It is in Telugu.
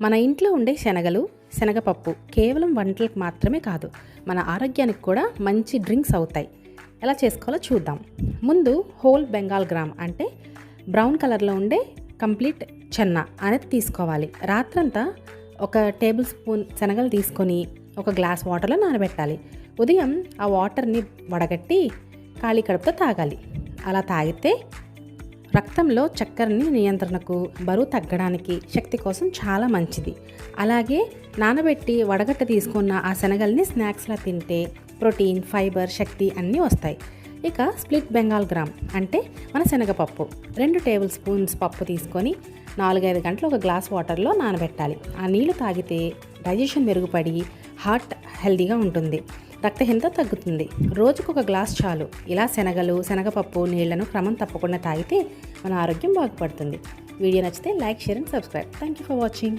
మన ఇంట్లో ఉండే శనగలు శనగపప్పు కేవలం వంటలకు మాత్రమే కాదు మన ఆరోగ్యానికి కూడా మంచి డ్రింక్స్ అవుతాయి. ఎలా చేసుకోవాలో చూద్దాం. ముందు హోల్ బెంగాల్ గ్రామ్ అంటే బ్రౌన్ కలర్లో ఉండే కంప్లీట్ చెన్న అనేది తీసుకోవాలి. రాత్రంతా ఒక టేబుల్ స్పూన్ శనగలు తీసుకొని ఒక గ్లాస్ వాటర్లో నానబెట్టాలి. ఉదయం ఆ వాటర్ని వడగట్టి ఖాళీ కడుపుతో తాగాలి. అలా తాగితే రక్తంలో చక్కెరని నియంత్రణకు బరువు తగ్గడానికి శక్తి కోసం చాలా మంచిది. అలాగే నానబెట్టి వడగట్ట తీసుకున్న ఆ శనగల్ని స్నాక్స్లా తింటే ప్రోటీన్ ఫైబర్ శక్తి అన్నీ వస్తాయి. ఇక స్ప్లిట్ బెంగాల్ గ్రామ్ అంటే మన శనగపప్పు. రెండు టేబుల్ స్పూన్స్ పప్పు తీసుకొని నాలుగైదు గంటలు ఒక గ్లాస్ వాటర్లో నానబెట్టాలి. ఆ నీళ్ళు తాగితే డైజెషన్ మెరుగుపడి హార్ట్ హెల్దీగా ఉంటుంది. రక్తహీనత తగ్గుతుంది. రోజుకు ఒక గ్లాస్ చాలు. ఇలా శనగలు శనగపప్పు నీళ్ళను క్రమం తప్పకుండా తాగితే మన ఆరోగ్యం బాగుపడుతుంది. వీడియో నచ్చితే like share and subscribe. Thank you for watching